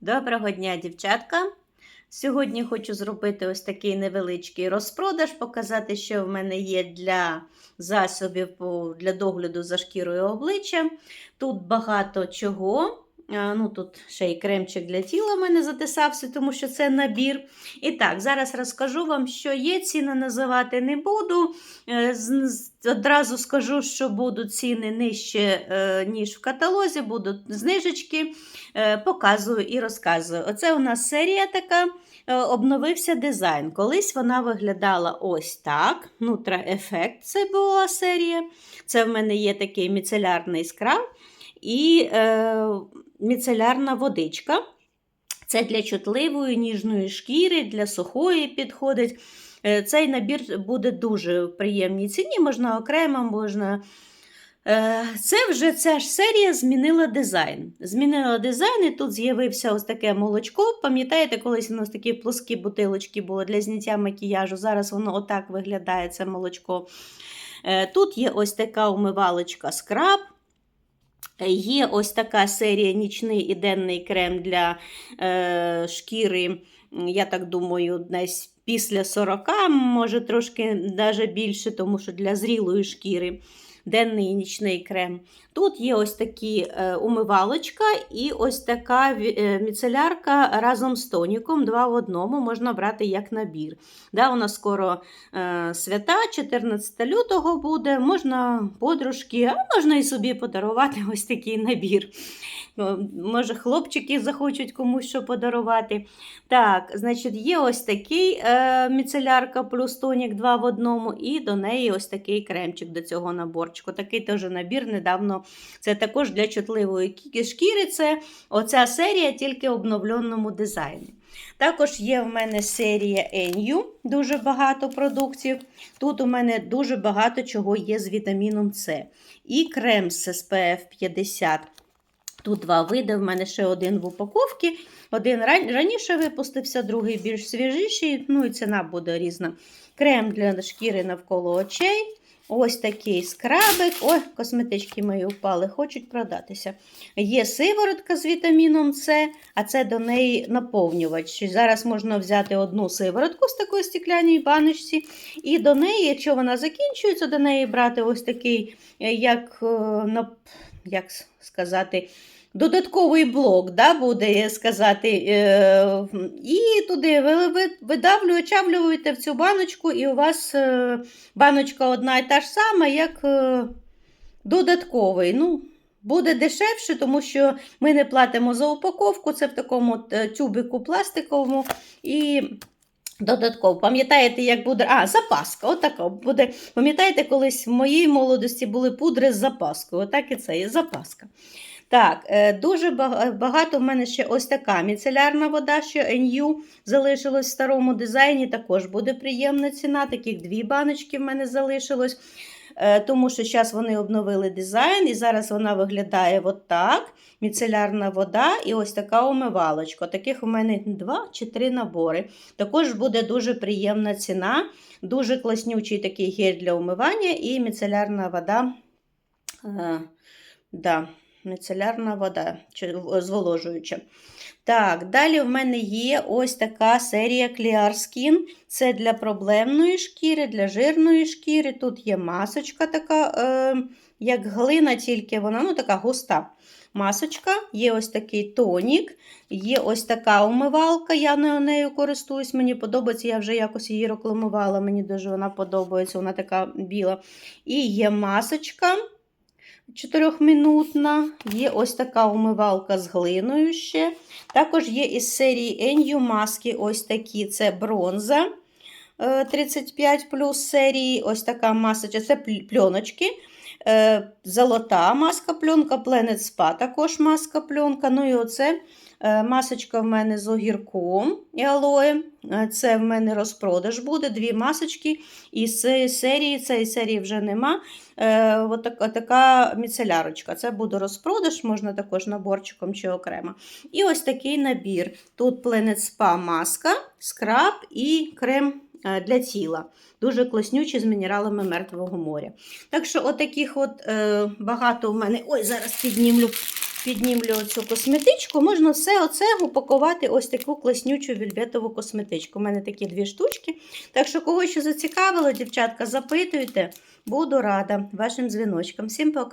Доброго дня, дівчатка! Сьогодні хочу зробити ось такий невеличкий розпродаж, показати, що в мене є для засобів для догляду за шкірою обличчя. Тут багато чого. Ну, Тут ще й кремчик для тіла в мене затисався, тому що це набір. І так, зараз розкажу вам, що є. Ціни називати не буду. Е, Одразу скажу, що будуть ціни нижче, е, ніж в каталозі, будуть знижечки. Е, Показую і розказую. Оце у нас серія така. Обновився дизайн. Колись вона виглядала ось так. Нутра Ефект це була серія. Це в мене є такий міцелярний скраб і е, міцелярна водичка. Це для чутливої ніжної шкіри, для сухої підходить. Е, Цей набір буде дуже в приємній ціні, можна окремо, можна. Е, Це вже ця ж серія змінила дизайн. Змінила дизайн, і тут з'явився ось таке молочко. Пам'ятаєте, колись у нас такі плоскі бутилочки були для зняття макіяжу. Зараз воно отак виглядає, це молочко. Е, Тут є ось така умивалочка скраб. Є ось така серія нічний і денний крем для е, шкіри, я так думаю, десь після 40, може трошки навіть більше, тому що для зрілої шкіри денний і нічний крем. Тут є ось такі е, умивалочка і ось така е, міцелярка разом з тоніком, два в одному, можна брати як набір. Да, у нас скоро е, свята, 14 лютого буде, можна подружки, а можна і собі подарувати ось такий набір. Може, хлопчики захочуть комусь що подарувати. Так, значить, є ось такий міцелярка плюс тонік 2 в одному, і до неї ось такий кремчик до цього наборчику. Такий теж набір недавно. Це також для чутливої шкіри. Це оця серія тільки в обновленому дизайні. Також є в мене серія Enyu, дуже багато продуктів. Тут у мене дуже багато чого є з вітаміном С. І крем з SPF 50. Тут два види, в мене ще один в упаковці. Один раніше випустився, другий більш свіжіший, ну і ціна буде різна. Крем для шкіри навколо очей. Ось такий скрабик. Ой, косметички мої впали, хочуть продатися. Є сиворотка з вітаміном С, а це до неї наповнювач. Зараз можна взяти одну сиворотку з такої стекляної баночці, і до неї, якщо вона закінчується, до неї брати ось такий, е, як, е, як сказати, додатковий блок, да, буде сказати, е, і туди ви, ви видавлюєте, в цю баночку, і у вас е, баночка одна і та ж сама, як е, додатковий. Ну, Буде дешевше, тому що ми не платимо за упаковку, це в такому тюбику пластиковому. І додатково. Пам'ятаєте, як буде. А, запаска. Отака буде. Пам'ятаєте, колись в моїй молодості були пудри з запаскою. Отак і це є запаска. Так, е, дуже багато в мене ще ось така міцелярна вода, що NU залишилось в старому дизайні. Також буде приємна ціна. Таких дві баночки в мене залишилось. Е, Тому що зараз вони обновили дизайн, і зараз вона виглядає отак. Міцелярна вода і ось така умивалочка. Таких у мене два чи три набори. Також буде дуже приємна ціна, дуже класнючий такий гель для умивання і міцелярна вода. Е, да, міцелярна вода зволожуюча. Так, далі в мене є ось така серія Clear Skin. Це для проблемної шкіри, для жирної шкіри. Тут є масочка така, е, як глина, тільки вона ну, така густа. Масочка, є ось такий тонік, є ось така умивалка. Я нею користуюсь, мені подобається, я вже якось її рекламувала, мені дуже вона подобається, вона така біла. І є масочка чотирьохмінутна, є ось така умивалка з глиною ще. Також є із серії Enyu маски ось такі, це бронза е, 35 плюс серії, ось така масочка, це пленочки. Е, Золота маска пленка, Planet Spa також маска пленка. Ну і оце е, масочка в мене з огірком і алоє. Е, Це в мене розпродаж буде. Дві масочки. І з цієї серії, цієї серії вже нема. Е, от така, міцелярочка. Це буде розпродаж, можна також наборчиком чи окремо. І ось такий набір. Тут Planet Spa маска, скраб і крем е, для тіла. Дуже класнючий з мінералами Мертвого моря. Так що, отаких от, е, багато в мене. Ой, зараз піднімлю піднімлю оцю косметичку, можна все оце упакувати ось таку класнючу вільветову косметичку. У мене такі дві штучки. Так що, кого що зацікавило, дівчатка, запитуйте. Буду рада вашим дзвіночкам. Всім пока!